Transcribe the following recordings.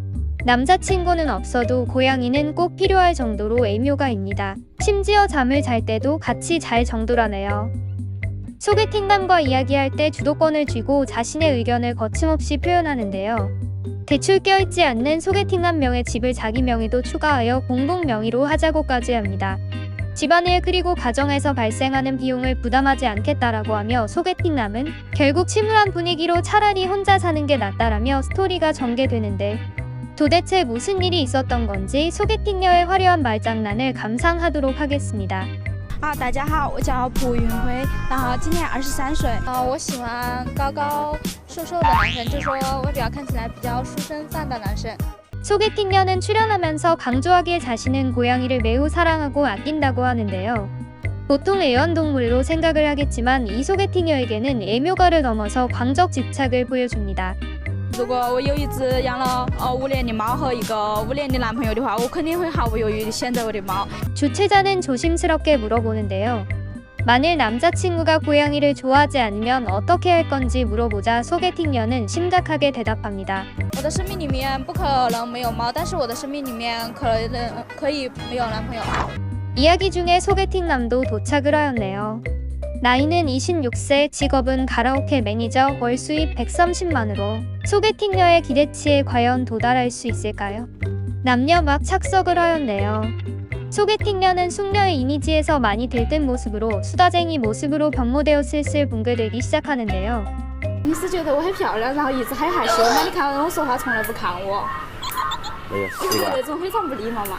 남자친구는 없어도 고양이는 꼭 필요할 정도로 애묘가입니다. 심지어 잠을 잘 때도 같이 잘 정도라네요. 소개팅남과 이야기할 때 주도권을 쥐고 자신의 의견을 거침없이 표현하는데요. 대출 껴있지 않는 소개팅남 명의 집을 자기 명의도 추가하여 공동 명의로 하자고까지 합니다. 집안일 그리고 가정에서 발생하는 비용을 부담하지 않겠다라고 하며 소개팅남은 결국 침울한 분위기로 차라리 혼자 사는 게 낫다라며 스토리가 전개되는데 도대체 무슨 일이 있었던 건지 소개팅녀의 화려한 말장난을 감상하도록 하겠습니다. 啊，大家好，我叫蒲云辉，然后今年二十三岁。啊，我喜欢高高瘦瘦的男生，就说外表看起来比较书生范的男生。 소개팅녀는 출연하면서 강조하기에 자신은 고양이를 매우 사랑하고 아낀다고 하는데요. 보통 애완동물로 생각을 하겠지만 이 소개팅녀에게는 애묘가를 넘어서 광적 집착을 보여줍니다. 如果我有一只养了呃五年的猫和一个五年的男朋友的话，我肯定会毫不犹豫地选择我的猫。 주최자는 조심스럽게 물어보는데요. 만일 남자친구가 고양이를 좋아하지 않으면 어떻게 할 건지 물어보자 소개팅녀는 심각하게 대답합니다. 我的生命里面不可能没有猫，但是我的生命里面可能可以没有男朋友。 이야기 중에 소개팅남도 도착을 하였네요. 나이는 26세, 직업은 가라오케 매니저, 월 수입 130만으로 소개팅녀의 기대치에 과연 도달할 수 있을까요? 남녀 막 착석을 하였네요. 소개팅녀는 숙녀의 이미지에서 많이 들뜬 모습으로 수다쟁이 모습으로 변모되어 슬슬 붕괴되기 시작하는데요. 你是觉得我很漂亮，然后一直很害羞吗？你看我说话从来不看我，没有你不觉得习惯这，种非常不礼貌吗？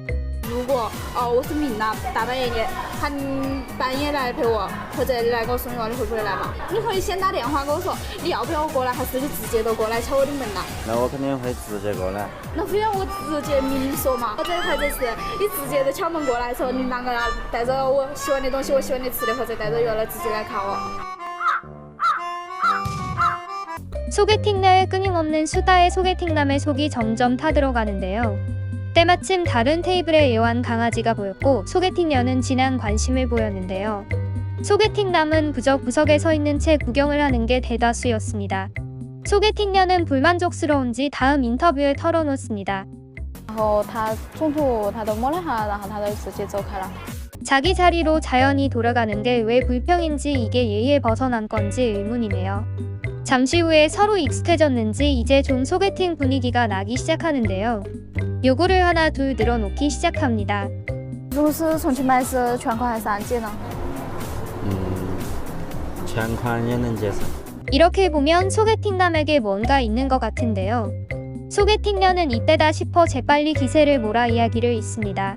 如果哦我生病了，大半夜的，喊你半夜来陪我，或者你来给我送药，你会不会来嘛？你会先打电话跟我说你要不要我过来，还是你直接都过来敲我的门啦？那我肯定会直接过来。那非要我直接明说嘛？或者或者是你直接的敲门过来说你啷个带着我喜欢的东西，我喜欢的吃的，或者带着药来直接来看我。 소개팅녀의 끊임없는 수다에 소개팅남의 속이 점점 타들어가는데요. 때마침 다른 테이블에 애완 강아지가 보였고 소개팅녀는 진한 관심을 보였는데요. 소개팅남은 그저 구석에 서 있는 채 구경을 하는 게 대다수였습니다. 소개팅녀는 불만족스러운지 다음 인터뷰에 털어놓습니다. 然后他中途他都摸了下，然后他就直接走开了。 자기 자리로 자연히 돌아가는 게 왜 불평인지 이게 예의에 벗어난 건지 의문이네요. 잠시 후에 서로 익숙해졌는지 이제 좀 소개팅 분위기가 나기 시작하는데요. 요구를 하나 둘 늘어놓기 시작합니다. 如果是重庆买是全款还是按揭呢？嗯，全款也能接受。 이렇게 보면 소개팅남에게 뭔가 있는 것 같은데요. 소개팅녀는 이때다 싶어 재빨리 기세를 몰아 이야기를 잇습니다.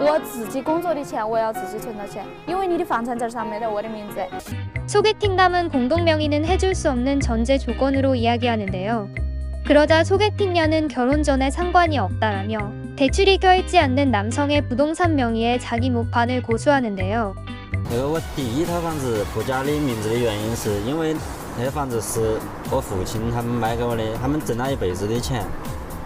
我自己工作的钱我要自己存到钱，因为你的房产证上没得我的名字。 소개팅남은 공동 명의는 해줄 수 없는 전제 조건으로 이야기하는데요. 그러자 소개팅녀는 결혼 전에 상관이 없다라며 대출이 껴있지 않는 남성의 부동산 명의에 자기 목판을 고수하는데요. 那个我第一套房子不加你名字的原因，是因为那个房子是我父亲他们买给我的，他们挣了一辈子的钱，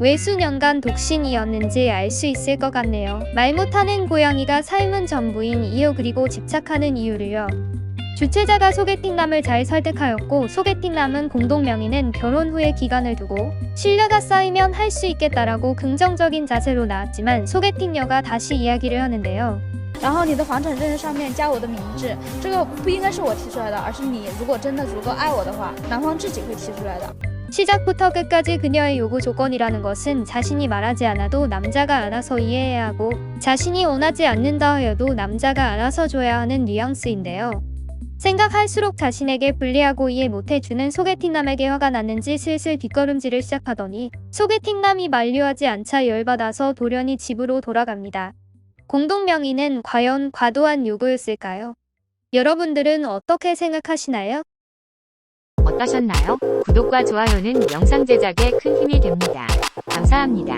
왜 수년간 독신이었는지 알 수 있을 것 같네요. 말 못하는 고양이가 삶은 전부인 이유 그리고 집착하는 이유를요. 주최자가 소개팅남을 잘 설득하였고 소개팅남은 공동 명의는 결혼 후에 기간을 두고 신뢰가 쌓이면 할 수 있겠다라고 긍정적인 자세로 나왔지만 소개팅녀가 다시 이야기를 하는데요. 然后你的房产证上面加我的名字，这个不应该是我提出来的，而是你如果真的足够爱我的话，男方自己会提出来的。 시작부터 끝까지 그녀의 요구 조건이라는 것은 자신이 말하지 않아도 남자가 알아서 이해해야 하고 자신이 원하지 않는다 하여도 남자가 알아서 줘야 하는 뉘앙스인데요. 생각할수록 자신에게 불리하고 이해 못해주는 소개팅남에게 화가 났는지 슬슬 뒷걸음질을 시작하더니 소개팅남이 만류하지 않자 열받아서 돌연히 집으로 돌아갑니다. 공동 명의는 과연 과도한 요구였을까요? 여러분들은 어떻게 생각하시나요? 어떠셨나요? 구독과 좋아요는 영상 제작에 큰 힘이 됩니다. 감사합니다.